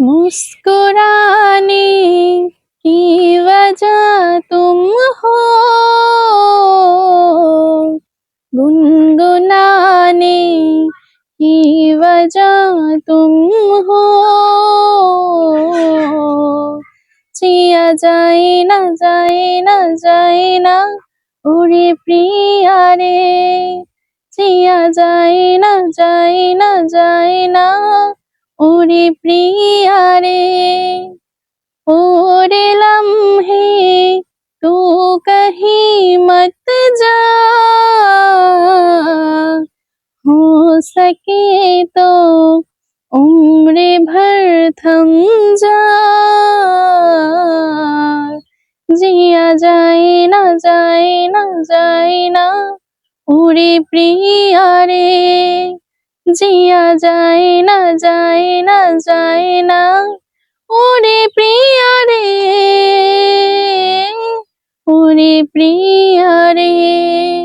मुस्कुराने की वजह तुम हो गुनगुनाने की वजह तुम हो চিয়া যায় না যায় না যায় না ওরে প্রিয়ারে চিয়া যায় না যায় না যায় না ওরে প্রিয়ারে ওরে লম্হে তু কহি মত যা हो सके तो उम्र भर थम जा जिया जाए ना जाए ना जाए ना उरे प्रिया रे जिया जाए ना जाए না ওরে প্রিয়া রে। ওরে প্রিয়া রে।